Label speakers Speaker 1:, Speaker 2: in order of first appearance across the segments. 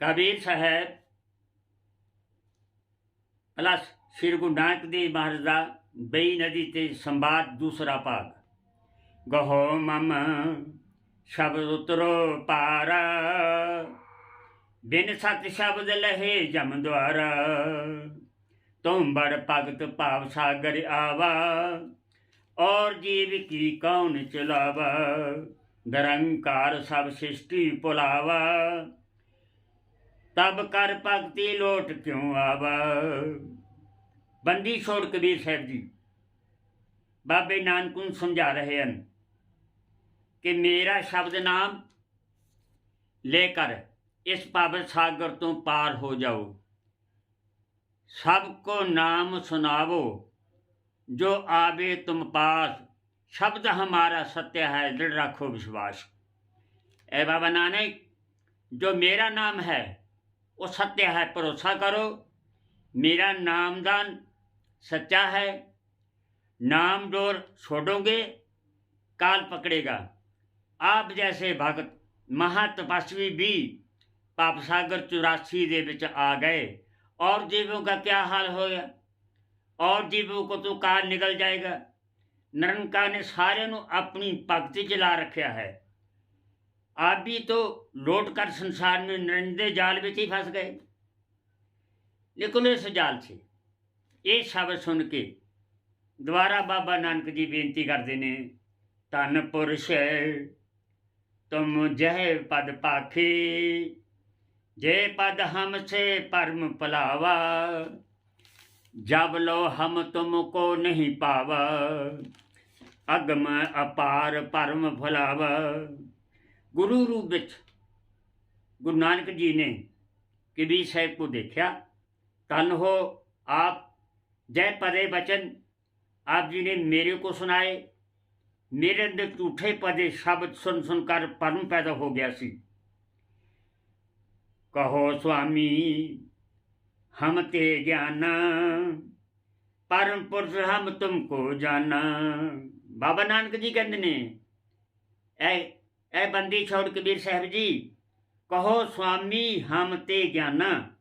Speaker 1: Kabir Sahib plus Sri Guru Nanak Dev Maharaj ਦਾ ਬਈ ਨਦੀ ਤੇ ਸੰਵਾਦ ਦੂਸਰਾ ਭਾਗ। ਗਹੋ ਮਮ ਸ਼ਬਦ ਉਤਰੋ ਪਾਰ, ਬਿਨ ਸਤ ਸ਼ਬਦ ਲਹੇ ਜਮ ਦੁਆਰਾ, ਤੁਮ ਬੜ ਭਗਤ ਭਾਵ ਸਾਗਰ ਆਵਾ, ਔਰ ਜੀਵ ਕੀ ਕੌਣ ਚਲਾਵਾ, ਨਿਰੰਕਾਰ ਸਭ ਸ੍ਰਿਸ਼ਟੀ ਪੁਲਾਵਾ। ਤਬ ਕਰ ਭਗਤੀ ਲੋਟ ਕਿਉ ਆਵਾ? ਬੰਦੀ ਛੋੜ ਕਬੀਰ ਸਾਹਿਬ ਜੀ, ਬਾਬੇ ਨਾਨਕ ਨੂੰ ਸਮਝਾ ਰਹੇ ਹਨ ਕਿ ਮੇਰਾ ਸ਼ਬਦ ਨਾਮ ਲੈ ਕਰ, ਇਸ ਪਾਵਨ ਸਾਗਰ ਤੋਂ ਪਾਰ ਹੋ ਜਾਓ। ਸਭ ਕੋ ਨਾਮ ਸੁਣਾਵੋ, ਜੋ ਆਵੇ ਤੁਮ ਪਾਸ। ਸ਼ਬਦ ਹਮਾਰਾ ਸਤਿਆ ਹੈ ਦਿਲ ਰੱਖੋ ਵਿਸ਼ਵਾਸ। ਐ ਬਾਬਾ ਨਾਨਕ, ਜੋ ਮੇਰਾ ਨਾਮ ਹੈ वो सत्य है भरोसा करो मेरा नामदान सच्चा है नाम डोर छोड़ोगे काल पकड़ेगा आप जैसे भगत महातपस्वी भी पाप सागर चौरासी ਦੇ ਵਿੱਚ ਆ गए और जीवों का क्या हाल होगा और जीवों को तो काल निकल जाएगा ਨਿਰੰਕਾਰ ਨੇ ਸਾਰਿਆਂ ਨੂੰ ਆਪਣੀ ਭਗਤੀ ਚ ਲਾ ਰੱਖਿਆ ਹੈ ਆਪ ਵੀ तो लौट कर संसार में नरिंदे जाल ਵਿੱਚ ਹੀ ਫਸ ਗਏ ਲੇਕਿਨ ਇਸ ਜਾਲ ਸੀ ਇਹ ਸ਼ਬਦ ਸੁਣ ਕੇ ਦੁਬਾਰਾ ਬਾਬਾ ਨਾਨਕ ਜੀ ਬੇਨਤੀ ਕਰਦੇ ਨੇ ਧੰਨ ਪੁਰਸ਼ ਤੁਮ ਜਹ ਪਦ ਪਾਖੀ ਜੇ ਪਦ ਹਮ ਸੇ ਪਰਮ ਭਲਾਵਾ ਜਬ ਲੋ ਹਮ ਤੁਮ ਕੋ ਨਹੀਂ ਪਾਵਾ ਅਗਮ ਅਪਾਰ ਪਰਮ ਫਲਾਵਾ ਗੁਰੂ ਰੂਪ ਵਿੱਚ ਗੁਰੂ ਨਾਨਕ ਜੀ ਨੇ ਕਬੀਰ ਸਾਹਿਬ को देखा तन हो आप जय पदे वचन आप जी ने मेरे को सुनाए मेरे अंदर झूठे पदे शब्द सुन सुनकर परम पैदा हो गया सी कहो स्वामी हम ते ज्ञाना परम पुरुष हम तुमको जाना ਬਾਬਾ ਨਾਨਕ ਜੀ ਕਹਿੰਦੇ ਨੇ ਐ ਬੰਦੀ ਛੋੜ ਕਬੀਰ ਸਾਹਿਬ ਜੀ, ਕਹੋ ਸਵਾਮੀ ਹਮ ਤੇ ਗਿਆਨਾ।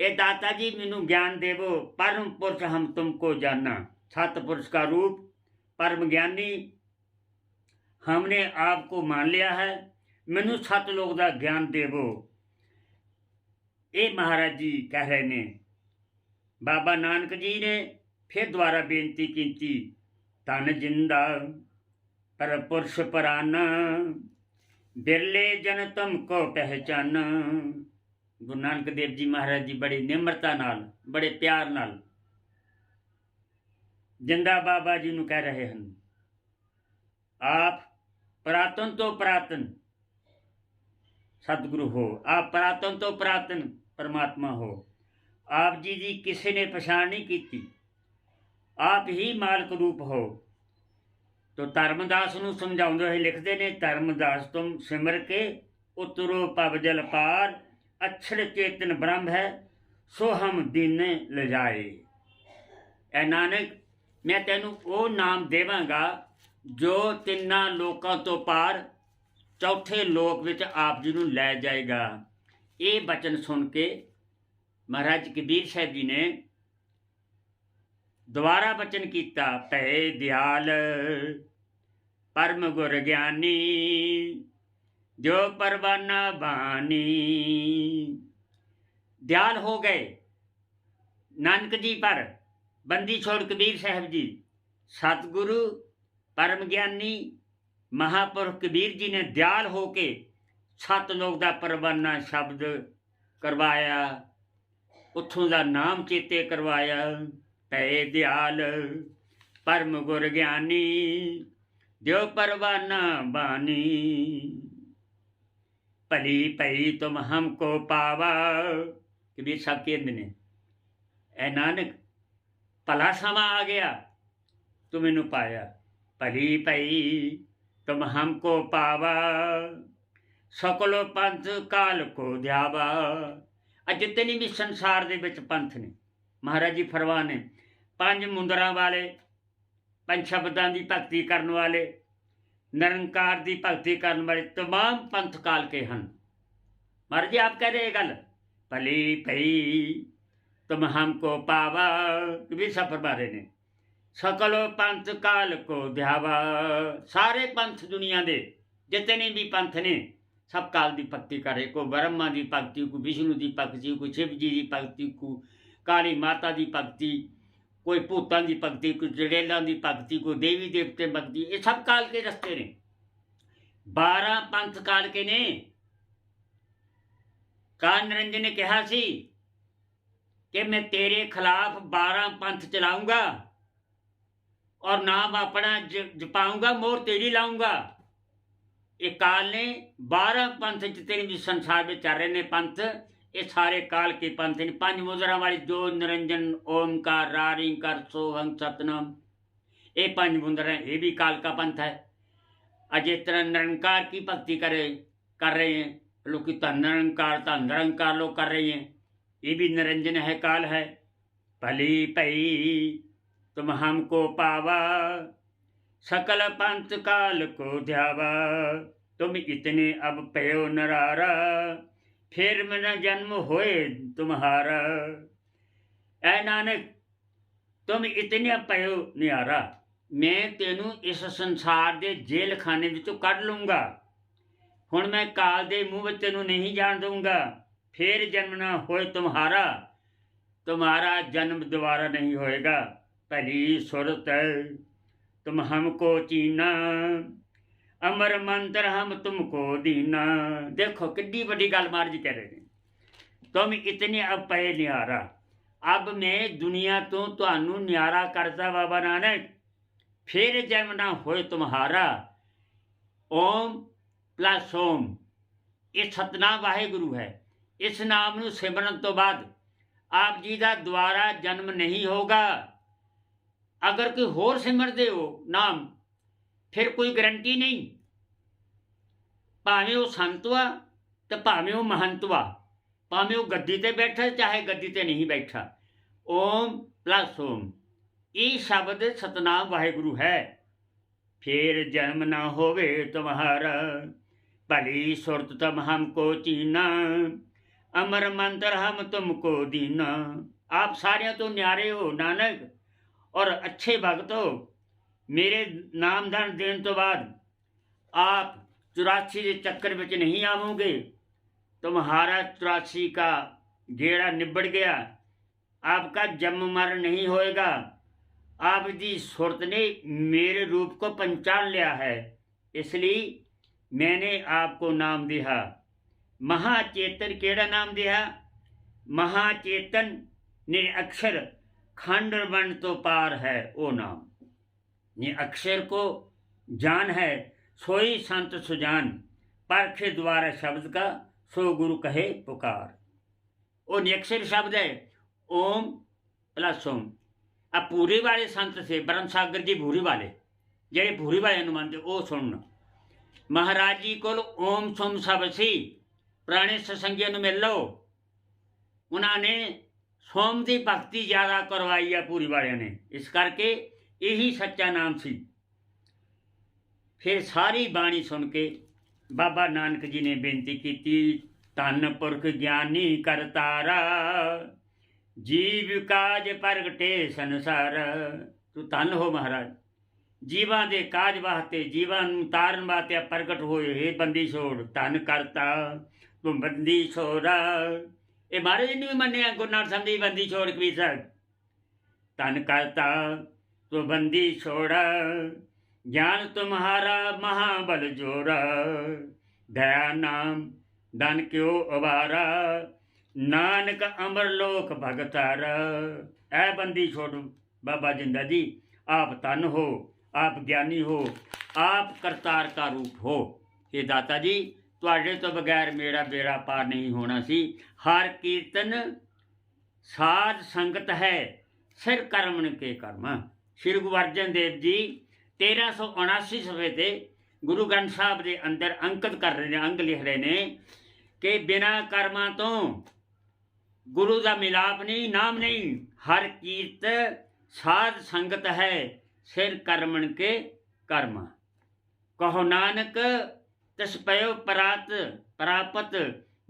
Speaker 1: ਇਹ ਦਾਤਾ ਜੀ ਮੈਨੂੰ ਗਿਆਨ ਦੇਵੋ, ਪਰਮ ਪੁਰਖ ਹਮ ਤੁਮਕੋ ਜਾਨਾ। ਸਤ ਪੁਰਖ ਦਾ ਰੂਪ, ਪਰਮ ਗਿਆਨੀ ਹਮਨੇ ਆਪ ਕੋ मान ਲਿਆ ਹੈ, ਮੈਨੂੰ ਸਤ ਲੋਕ ਦਾ ਗਿਆਨ ਦੇਵੋ। ਇਹ ਮਹਾਰਾਜ ਜੀ ਕਹਿ ਰਹੇ ਨੇ। ਬਾਬਾ ਨਾਨਕ ਜੀ ਨੇ ਫਿਰ ਦੁਆਰਾ ਬੇਨਤੀ ਕੀਤੀ ਤਨ ਜਿੰਦਾ ਪਰ ਪੁਰਸ਼ ਪਰਾਨਾ। ਬਿਰਲੇ ਜਨ ਤੁਮ ਕੋ ਪਹਿਚਾਨ। ਗੁਰੂ ਨਾਨਕ ਦੇਵ ਜੀ ਮਹਾਰਾਜ ਜੀ ਬੜੀ ਨਿਮਰਤਾ ਨਾਲ, ਬੜੇ ਪਿਆਰ ਨਾਲ ਜਿੰਦਾ ਬਾਬਾ ਜੀ ਨੂੰ ਕਹਿ ਰਹੇ ਹਨ। ਆਪ ਪ੍ਰਾਤਨ ਤੋਂ ਪ੍ਰਾਤਨ ਸਤਿਗੁਰੂ ਹੋ। ਆਪ ਪ੍ਰਾਤਨ ਤੋਂ ਪ੍ਰਾਤਨ ਪਰਮਾਤਮਾ ਹੋ। ਆਪ ਜੀ ਦੀ ਕਿਸੇ ਨੇ ਪਛਾਣ ਨਹੀਂ ਕੀਤੀ। ਆਪ ਹੀ ਮਾਲਕ ਰੂਪ ਹੋ। ਤੋ ਧਰਮਦਾਸ ਨੂੰ ਸਮਝਾਉਂਦੇ ਹੋਏ ਲਿਖਦੇ ਨੇ, ਧਰਮਦਾਸ ਤੁਮ ਸਿਮਰ ਕੇ ਉਤਰੋ ਪਵ ਜਲ ਪਾਰ, ਅਛੜ ਚੇਤਨ ਬ੍ਰਹਮ ਹੈ, ਸੋ ਹਮ ਦੀਨੇ ਲਜਾਏ। ਐ ਨਾਨਕ, ਮੈਂ ਤੈਨੂੰ ਉਹ ਨਾਮ ਦੇਵਾਂਗਾ ਜੋ ਤਿੰਨਾਂ ਲੋਕਾਂ ਤੋਂ ਪਾਰ ਚੌਥੇ ਲੋਕ ਵਿੱਚ ਆਪ ਜੀ ਨੂੰ ਲੈ ਜਾਏਗਾ। ਇਹ ਬਚਨ ਸੁਣ ਕੇ ਮਹਾਰਾਜ ਕਬੀਰ ਸਾਹਿਬ ਜੀ ਨੇ ਦੁਬਾਰਾ ਬਚਨ ਕੀਤਾ, ਭੈ ਦਿਆਲ। ਪਰਮ ਗੁਰ ਗਿਆਨੀ, ਜੋ ਪਰਵਾਨਾ ਬਾਣੀ। ਦਿਆਲ ਹੋ ਗਏ। ਨਾਨਕ ਜੀ ਪਰ ਬੰਦੀ ਛੋੜ ਕਬੀਰ ਸਾਹਿਬ ਜੀ, ਸਤਿਗੁਰੂ, ਪਰਮ ਗਿਆਨੀ, ਮਹਾਪੁਰਖ ਕਬੀਰ ਜੀ ਨੇ ਦਿਆਲ ਹੋ ਕੇ ਸਤ ਲੋਕ ਦਾ ਪਰਵਾਨਾ ਸ਼ਬਦ ਕਰਵਾਇਆ, ਉੱਥੋਂ ਦਾ ਨਾਮ ਚੇਤੇ ਕਰਵਾਇਆ। ਭੈ ਦਿਆਲ, ਪਰਮ ਗੁਰ ਗਿਆਨੀ ਦਿਓ ਪਰਵਾਨਾ ਬਾਣੀ ਭਲੀ ਭਈ ਤੁਮ ਹਮਕੋ ਪਾਵਾ। ਕਬੀਰ ਸਾਹਿਬ ਕਹਿੰਦੇ ਨੇ। ਐ ਨਾਨਕ, ਭਲਾ ਸਮਾਂ ਆ ਗਿਆ, ਤੂੰ ਮੈਨੂੰ ਪਾਇਆ। ਭਲੀ ਭਈ ਤੁਮ ਹਮਕੋ ਪਾਵਾ। ਸਕਲੋ ਪੰਥ ਕਾਲ ਕੋ ਧਿਆਵਾ। ਅੱਜ ਜਿਤਨੇ ਵੀ ਸੰਸਾਰ ਦੇ ਵਿੱਚ ਪੰਥ ਨੇ। ਮਹਾਰਾਜ ਜੀ ਫਰਮਾਨ ਨੇ ਪੰਜ ਮੁੰਦਰਾਂ ਵਾਲੇ ਪੰਜ ਸ਼ਬਦਾਂ ਦੀ ਭਗਤੀ ਕਰਨ ਵਾਲੇ ਨਿਰੰਕਾਰ ਦੀ ਭਗਤੀ ਕਰਨ ਵਾਲੇ तमाम ਪੰਥ ਕਾਲ ਕੇ ਹਨ महाराज जी आप कह रहे हैं गल भली भई तुम हमको पावा भी सफर मारे ने ਸਕਲ ਪੰਥ ਕਾਲ ਕੋ ਧਿਆਵਾ ਸਾਰੇ ਪੰਥ ਦੁਨੀਆ ਦੇ ਜਿਤਨੇ ਵੀ ਪੰਥ ਨੇ ਸਭ ਕਾਲ ਦੀ ਭਗਤੀ करे को ब्रह्मा ਦੀ ਭਗਤੀ को ਵਿਸ਼ਨੂੰ ਦੀ ਭਗਤੀ को शिव जी ਦੀ ਭਗਤੀ को ਕਾਲੀ ਮਾਤਾ ਦੀ ਭਗਤੀ ਕੋਈ ਭੂਤਾਂ ਦੀ ਭਗਤੀ, ਕੋਈ ਜੜੇਲਾਂ ਦੀ ਭਗਤੀ, ਕੋਈ ਦੇਵੀ ਦੇਵਤੇ ਭਗਤੀ, ਇਹ ਸਭ ਕਾਲ ਕੇ ਰਸਤੇ ਨੇ। 12 ਪੰਥ ਕਾਲ ਕੇ ਨੇ। ਕਾਨ ਨਿਰੰਜਨ ਨੇ ਕਿਹਾ ਸੀ ਕਿ ਮੈਂ ਤੇਰੇ ਖਿਲਾਫ 12 ਪੰਥ ਚਲਾਉਂਗਾ ਔਰ ਨਾਮ ਆਪਣਾ ਜਪਾਉਂਗਾ ਮੋਰ ਤੇਰੀ ਲਾਉਂਗਾ ਇਹ ਕਾਲ ਨੇ 12 ਪੰਥ ਜਿਤਨੇ ਵੀ ਸੰਸਾਰ ਵਿੱਚ ਚੱਲ ਰਹੇ ਨੇ ਪੰਥ। ये सारे काल के पंथ पंच मुद्रा हमारी जो निरंजन, ओमकार, रारिंकार, सोहंग, सतनम, ये पंच मुद्रा है, ये भी काल का पंथ है। अजय तरह निरंकार की भक्ति करे, कर रहे हैं, लोग निरंकार तो निरंकार लोग कर रहे हैं, ये भी निरंजन है, काल है। भली पई, तुम हमको पावा, सकल पंथ काल को ध्यावा, तुम इतने अब पयो नरारा। फिर मन जन्म होए तुम्हारा ऐ नानक तुम इतने पयो निहारा ਮੈਂ ਤੈਨੂੰ ਇਸ ਸੰਸਾਰ ਦੇ ਜੇਲ੍ਹ ਖਾਨੇ ਵਿੱਚੋਂ ਕੱਢ ਲੂੰਗਾ ਹੁਣ ਮੈਂ ਕਾਲ ਦੇ ਮੂੰਹ ਵਿੱਚ ਤੈਨੂੰ ਨਹੀਂ ਜਾਣ ਦਊਂਗਾ ਫੇਰ ਜਨਮ ਨਾ ਹੋਏ ਤੁਮਹਾਰਾ तुम्हारा जन्म दोबारा नहीं होएगा भली सुरत तुम हमको चीना ਅਮਰ ਮੰਤਰ ਹਮ ਤੁਮਕੋ ਦੀਨਾ। ਦੇਖੋ ਕਿੱਡੀ ਵੱਡੀ ਗੱਲ ਮਾਰ ਜੀ ਕਹਿ ਰਹੇ ਨੇ। ਤੁਮ ਇਤਨੇ ਅਪਏ ਨਿਆਰਾ। ਅਬ ਮੈਂ ਦੁਨੀਆ ਤੋਂ ਤੁਹਾਨੂੰ ਨਿਆਰਾ ਕਰਦਾ ਬਾਬਾ ਨਾਨਕ। ਫਿਰ ਜਮ ਨਾ ਹੋਏ ਤੁਮਹਾਰਾ। ਓਮ ਪਲਸ ਓਮ। ਇਹ ਸਤਨਾਮ ਵਾਹਿਗੁਰੂ ਹੈ। ਇਸ ਨਾਮ ਨੂੰ ਸਿਮਰਨ ਤੋਂ ਬਾਅਦ ਆਪ ਜੀ ਦਾ ਦੁਆਰਾ ਜਨਮ ਨਹੀਂ ਹੋਗਾ ਅਗਰ ਕੋਈ ਹੋਰ ਸਿਮਰਦੇ ਹੋ ਨਾਮ ਫਿਰ ਕੋਈ ਗਰੰਟੀ ਨਹੀਂ। ਭਾਵੇਂ ਉਹ ਸੰਤਵਾ ਤੇ ਭਾਵੇਂ ਉਹ ਮਹੰਤਵਾ, ਭਾਵੇਂ ਉਹ ਗੱਦੀ ਤੇ ਬੈਠਾ ਚਾਹੇ ਗੱਦੀ ਤੇ ਨਹੀਂ ਬੈਠਾ। ਓਮ ਪਲਸ ਓਮ। ਇਹ ਸ਼ਬਦ ਸਤਨਾਮ ਵਾਹਿਗੁਰੂ ਹੈ। ਫਿਰ ਜਨਮ ਨਾ ਹੋਵੇ ਤੁਮਹਾਰਾ ਭਲੀ ਸੁਰਤ ਤਮ ਹਮਕੋ ਚੀਨਾ, ਅਮਰ ਮੰਤਰ ਹਮ ਤੁਮਕੋ ਦੀਨਾ। ਆਪ ਸਾਰਿਆਂ ਤੋਂ ਨਿਆਰੇ ਹੋ, ਨਾਨਕ, ਔਰ ਅੱਛੇ ਭਗਤ ਹੋ। ਮੇਰੇ ਨਾਮਦਾਨ ਦੇਣ ਤੋਂ ਬਾਅਦ ਆਪ 84 ਦੇ ਚੱਕਰ ਵਿੱਚ ਨਹੀਂ ਆਵੋਗੇ तुम्हारा चौरासी का गेड़ा निबड़ गया आपका जन्म मरण नहीं होएगा आप जी सुरत ने मेरे रूप को पहचान लिया है इसलिए मैंने आपको नाम दिया महाचेतन केड़ा नाम दिया महाचेतन निरक्षर खंड वर्ण तो पार है वो नाम निरक्षर को जान है सोई संत सुजान परखे द्वारा शब्द का सो गुरु कहे पुकार ਉਹ ਨਿਕਸ਼ਰ ਸ਼ਬਦ ਹੈ ਓਮ ਪਲਸ ਓਮ ਆ ਪੂਰੀ ਵਾਲੇ ਸੰਤ ਸੇ ਬ੍ਰਹਮ ਸਾਗਰ ਜੀ ਭੂਰੀ ਵਾਲੇ ਜਿਹੜੇ ਭੂਰੀ ਵਾਲੇ ਨੂੰ ਮੰਨਦੇ ਉਹ ਸੁਣਨ ਮਹਾਰਾਜ ਜੀ ਕੋਲ ਓਮ ਸੋਮ ਸਭ ਸੀ ਪੁਰਾਣੇ ਸਤਸੰਗੀਆਂ ਨੂੰ ਮਿਲ ਲਓ ਉਹਨਾਂ ਨੇ ਸੋਮ ਦੀ ਭਗਤੀ ਜ਼ਿਆਦਾ ਕਰਵਾਈ ਆ ਪੂਰੀ ਵਾਲਿਆਂ ਨੇ ਇਸ ਕਰਕੇ ਇਹੀ ਸੱਚਾ ਨਾਮ ਸੀ। ਫਿਰ ਸਾਰੀ ਬਾਣੀ ਸੁਣ ਕੇ ਬਾਬਾ ਨਾਨਕ ਜੀ ਨੇ ਬੇਨਤੀ ਕੀਤੀ ਤਨ ਪੁਰਖ, ਗਿਆਨੀ ਕਰਤਾਰਾ ਜੀਵ ਕਾਜ ਪ੍ਰਗਟੇ ਸੰਸਾਰ। ਤੂੰ ਧੰਨ ਹੋ ਮਹਾਰਾਜ। ਜੀਵਾਂ ਦੇ ਕਾਜ ਵਾਸਤੇ, ਜੀਵਾਂ ਨੂੰ ਤਾਰਨ ਵਾਸਤੇ ਪ੍ਰਗਟ ਹੋਏ, ਹੈ ਬੰਦੀ ਛੋੜ, ਧੰਨ ਕਰਤਾ, ਤੂੰ ਬੰਦੀ ਛੋੜਾ। ਇਹ ਮਹਾਰਾਜ ਨੇ ਵੀ ਮੰਨਿਆ, ਗੁਰੂ ਨਾਨਕ ਸਾਹਿਬ ਦੀ ਬੰਦੀ ਛੋੜ ਕਬੀਰ ਸਾਹਿਬ। ਧੰਨ ਕਰਤਾ ਤੂੰ ਬੰਦੀ ਛੋੜਾ ज्ञान तुम्हारा महाबल जोरा दया नाम धन क्यों अवारा नानक अमर लोक भगतारा ऐ बंदी छोड़ बाबा जिंदा जी आप तन हो आप ਗਿਆਨੀ ਹੋ ਆਪ ਕਰਤਾਰ ਦਾ ਰੂਪ ਹੋ ਇਹ ਦਾਤਾ ਜੀ ਤੁਹਾਡੇ ਤੋਂ ਬਗੈਰ ਮੇਰਾ ਬੇੜਾ ਪਾਰ ਨਹੀਂ ਹੋਣਾ ਸੀ ਹਰ ਕੀਰਤਨ ਸਾਧ ਸੰਗਤ ਹੈ ਸਿਰ ਕਰਮਣ ਕੇ ਕਰਮ ਸ਼੍ਰੀ ਗੁਰੂ ਅਰਜਨ ਦੇਵ ਜੀ 1379 ਸਫੇ ਤੇ ਗੁਰੂ ਗ੍ਰੰਥ ਸਾਹਿਬ ਦੇ ਅੰਦਰ ਅੰਕਿਤ ਕਰ ਰਹੇ ਨੇ ਅੰਗ ਲਿਖ ਰਹੇ ਨੇ ਕਿ ਬਿਨਾ ਕਰਮਾਂ ਤੋਂ ਗੁਰੂ ਦਾ ਮਿਲਾਪ ਨਹੀਂ, ਨਾਮ ਨਹੀਂ, ਹਰ ਕੀਰਤ ਸਾਧ ਸੰਗਤ ਹੈ, ਸਿਰ ਕਰਮਣ ਕੇ ਕਰਮ। ਕਹੋ ਨਾਨਕ, ਤਿਸ ਪਇਓ ਪਰਾਤ, ਪ੍ਰਾਪਤ,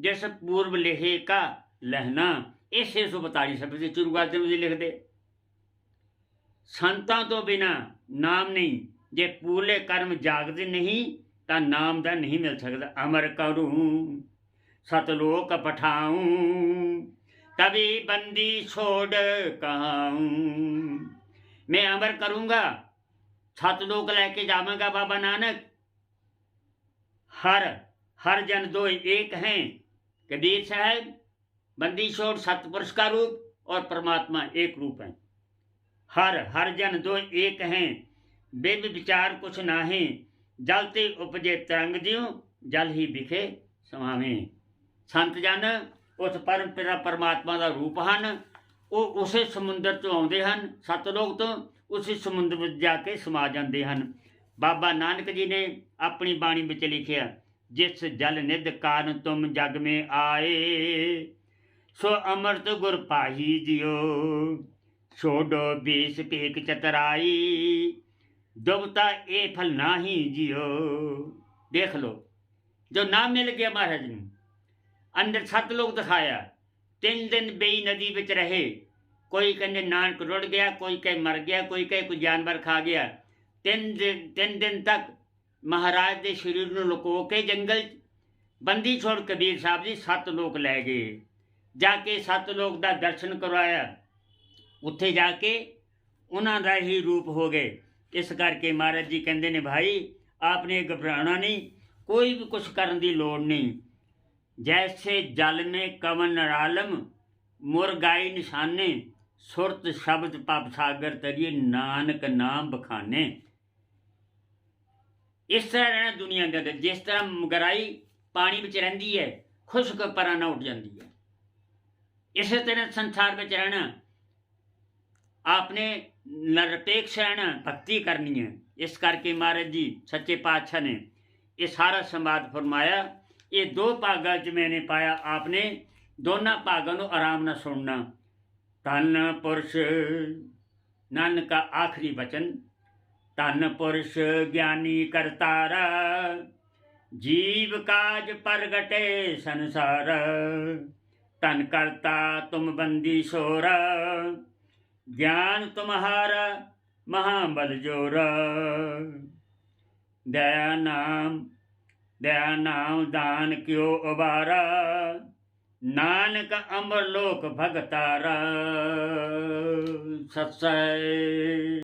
Speaker 1: ਜਿਸ ਪੂਰਬ ਲਿਖੇ ਕਾ ਲਹਿਣਾ। ਇਹ 642 ਸ਼ਬਦ ਦੇ ਚੁਰਗਾਦੇ ਜੀ ਲਿਖਦੇ। संतों तो बिना नाम नहीं जे ਪੂਲੇ कर्म ਜਾਗਦ नहीं तो नाम का नहीं मिल सकता अमर करूँ सतलोक ਪਠਾਉਂ तभी बंदी छोड़ कहाऊं मैं अमर करूँगा सतलोक लैके जावगा बाबा नानक हर हर जन दो एक हैं कबीर साहब बंदी छोड़ सतपुरुष का रूप और परमात्मा एक रूप है हर हर जन दो एक हैं बेब विचार कुछ नाहे जलते उपजे तरंग दियो जल ही बिखे ਸਮਾਵੇਂ ਸੰਤ ਜਨ ਉਸ ਪਰਮ ਪਿਤਾ ਪਰਮਾਤਮਾ ਦਾ ਰੂਪ ਹਨ ਉਹ ਉਸੇ ਸਮੁੰਦਰ ਤੋਂ ਆਉਂਦੇ ਹਨ ਸਤਲੋਕ ਤੋਂ ਉਸੇ ਸਮੁੰਦਰ ਵਿੱਚ ਜਾ ਕੇ ਸਮਾ ਜਾਂਦੇ ਹਨ ਬਾਬਾ ਨਾਨਕ ਜੀ ਨੇ ਆਪਣੀ ਬਾਣੀ ਵਿੱਚ ਲਿਖਿਆ ਜਿਸ ਜਲ ਨਿਧ ਕਾਰਨ ਤੁਮ ਜਗ ਮੇ ਆਏ ਸੋ ਅਮਰਤ ਗੁਰ ਪਾਹੀ ਜਿਓ ਛੋਡੋ ਬੀਸ ਪੇਕ ਚਤਰਾਈ। ਦੁਬਤਾ ਇਹ ਫਲ ਨਾਹੀ ਜਿਓ ਦੇਖ ਲੋ ਜੋ ਨਾ ਮਿਲ ਗਿਆ ਮਹਾਰਾਜ ਨੂੰ, ਅੰਦਰ ਸੱਤ ਲੋਕ ਦਿਖਾਇਆ। ਤਿੰਨ ਦਿਨ ਬੇਈ ਨਦੀ ਵਿੱਚ ਰਹੇ। ਕੋਈ ਕਹਿੰਦੇ ਨਾਨਕ ਰੁੜ ਗਿਆ, ਕੋਈ ਕਹੇ ਮਰ ਗਿਆ, ਕੋਈ ਕਹੇ ਕੋਈ ਜਾਨਵਰ ਖਾ ਗਿਆ। ਤਿੰਨ ਦਿਨ ਤਿੰਨ ਦਿਨ ਤੱਕ ਮਹਾਰਾਜ ਦੇ ਸਰੀਰ ਨੂੰ ਲੁਕੋ ਕੇ ਜੰਗਲ 'ਚ ਬੰਦੀ ਛੋੜ ਕਬੀਰ ਸਾਹਿਬ ਜੀ ਸੱਤ ਲੋਕ ਲੈ ਗਏ। ਜਾ ਕੇ ਸੱਤ ਲੋਕ ਦਾ ਦਰਸ਼ਨ ਕਰਵਾਇਆ। ਉੱਥੇ ਜਾ ਕੇ ਉਹਨਾਂ ਦਾ ਹੀ ਰੂਪ ਹੋ ਗਏ। ਇਸ ਕਰਕੇ ਮਹਾਰਾਜ ਜੀ ਕਹਿੰਦੇ ਨੇ, ਭਾਈ, ਆਪਨੇ ਘਬਰਾਉਣਾ ਨਹੀਂ, ਕੋਈ ਵੀ ਕੁਝ ਕਰਨ ਦੀ ਲੋੜ ਨਹੀਂ। ਜੈਸੇ ਜਲ ਮੇ ਕਵਨ ਨਰਾਲਮ, ਮੁਰਗਾਈ ਨਿਸ਼ਾਨੇ, ਸੁਰਤ ਸ਼ਬਦ ਪਪ ਸਾਗਰ ਤਰੀਏ, ਨਾਨਕ ਨਾਮ ਬਖਾਨੇ। ਇਸ ਤਰ੍ਹਾਂ ਰਹਿਣਾ ਦੁਨੀਆ ਦੇ ਅੰਦਰ। ਜਿਸ ਤਰ੍ਹਾਂ ਮਗਰਾਈ ਪਾਣੀ ਵਿੱਚ ਰਹਿੰਦੀ ਹੈ, ਖੁਸ਼ਕ ਪਰਾਂ ਨਾ ਉੱਠ ਜਾਂਦੀ ਹੈ। ਇਸੇ ਤਰ੍ਹਾਂ ਸੰਸਾਰ ਵਿੱਚ ਰਹਿਣਾ ਆਪਨੇ ਨਿਰਪੇਖ ਰਹਿਣਾ ਭਗਤੀ ਕਰਨੀ ਹੈ ਇਸ ਕਰਕੇ ਮਹਾਰਾਜ ਜੀ ਸੱਚੇ ਪਾਤਸ਼ਾਹ ਨੇ ਇਹ ਸਾਰਾ ਸੰਵਾਦ ਫਰਮਾਇਆ ਇਹ ਦੋ ਭਾਗਾਂ 'ਚ ਮੈਨੇ ਪਾਇਆ ਆਪਨੇ ਦੋਨਾਂ ਭਾਗਾਂ ਨੂੰ ਆਰਾਮ ਨਾਲ ਸੁਣਨਾ ਤਨ ਪੁਰਸ਼ ਨਾਨਕ ਦਾ ਆਖਰੀ ਬਚਨ ਤਨ ਪੁਰਸ਼ ਗਿਆਨੀ ਕਰਤਾਰਾ ਜੀਵ ਕਾਜ ਪ੍ਰਗਟੇ ਸੰਸਾਰ ਤਨ ਕਰਤਾ ਤੁਮ ਬੰਦੀ ਸੋਰ ਗਿਆਨ ਤੁਮਹਾਰਾ ਮਹਾਬਲ ਜੋਰ। ਦਇਆ ਨਾਮ ਦਇਆ ਨਾਮ ਦਾਨ ਕਿਉ ਉਬਾਰਾ। ਨਾਨਕ ਅਮਰ ਲੋਕ ਭਗਤਾਰਾ। ਸਤਸੈ